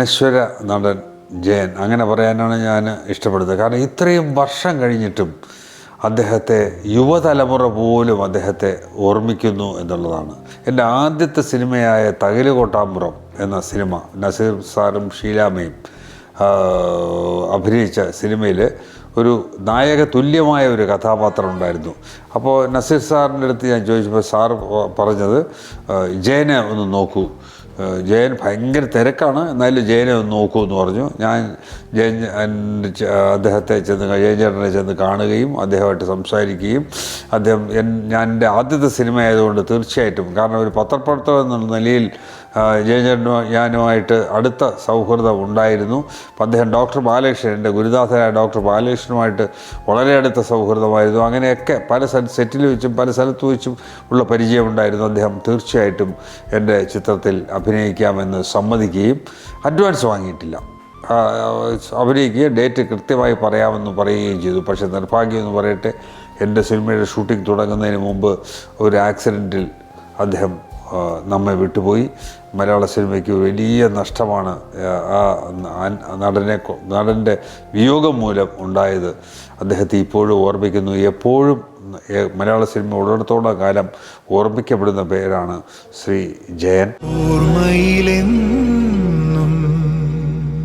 അനശ്വര നടൻ ജയൻ. അങ്ങനെ പറയാനാണ് ഞാൻ ഇഷ്ടപ്പെടുന്നത്. കാരണം ഇത്രയും വർഷം കഴിഞ്ഞിട്ടും അദ്ദേഹത്തെ യുവതലമുറ പോലും അദ്ദേഹത്തെ ഓർമ്മിക്കുന്നു എന്നുള്ളതാണ്. എന്റെ ആദ്യത്തെ സിനിമയായ തകൽ കോട്ടാമ്പുറം എന്ന സിനിമ നസീർ സാറും ഷീലാമയും അഭിനയിച്ച സിനിമയിൽ ഒരു നായക തുല്യമായ ഒരു കഥാപാത്രം ഉണ്ടായിരുന്നു. അപ്പോൾ നസീർ സാറിന്റെ അടുത്ത് ഞാൻ ചോദിച്ചപ്പോൾ സാർ പറഞ്ഞത് ജയനെ ഒന്ന് നോക്കൂ. ജയൻ ഭയങ്കര തിരക്കാണ്. എന്നാലും ജയനെ ഒന്ന് നോക്കൂ എന്ന് പറഞ്ഞു. ഞാൻ ജയൻ അദ്ദേഹത്തെ ചെന്ന് ജയൻ ചേട്ടനെ ചെന്ന് കാണുകയും അദ്ദേഹമായിട്ട് സംസാരിക്കുകയും അദ്ദേഹം ഞാൻ എന്റെ ആദ്യത്തെ സിനിമ ആയതുകൊണ്ട് തീർച്ചയായിട്ടും. കാരണം ഒരു പത്രപ്രവർത്തകൻ എന്നുള്ള നിലയിൽ ജയചേട്ടനു ഞാനുമായിട്ട് അടുത്ത സൗഹൃദം ഉണ്ടായിരുന്നു. അദ്ദേഹം ഡോക്ടർ ബാലകൃഷ്ണൻ എന്റെ ഗുരുദാസനായ ഡോക്ടർ ബാലകൃഷ്ണനുമായിട്ട് വളരെ അടുത്ത സൗഹൃദമായിരുന്നു. അങ്ങനെയൊക്കെ പല സെറ്റിൽ വെച്ചും പല സ്ഥലത്ത് വെച്ചും ഉള്ള പരിചയമുണ്ടായിരുന്നു അദ്ദേഹം. തീർച്ചയായിട്ടും എന്റെ ചിത്രത്തിൽ അഭിനയിക്കാമെന്ന് സമ്മതിക്കുകയും അഡ്വാൻസ് വാങ്ങിയിട്ടില്ല. അഭിനയിക്കുക ഡേറ്റ് കൃത്യമായി പറയാമെന്ന് പറയുകയും ചെയ്തു. പക്ഷേ നിർഭാഗ്യം എന്ന് പറയട്ടെ എന്റെ സിനിമയുടെ ഷൂട്ടിംഗ് തുടങ്ങുന്നതിന് മുമ്പ് ഒരു ആക്സിഡന്റിൽ അദ്ദേഹം നമ്മെ വിട്ടുപോയി. മലയാള സിനിമയ്ക്ക് വലിയ നഷ്ടമാണ് ആ, നടനെ നടന്റെ വിയോഗം മൂലം ഉണ്ടായത്. അദ്ദേഹത്തെ ഇപ്പോഴും ഓർമ്മിക്കുന്നു. എപ്പോഴും മലയാള സിനിമ ഉള്ളിടത്തോളം കാലം ഓർമ്മിക്കപ്പെടുന്ന പേരാണ് ശ്രീ ജയൻ. ഓർമ്മയിലെന്നും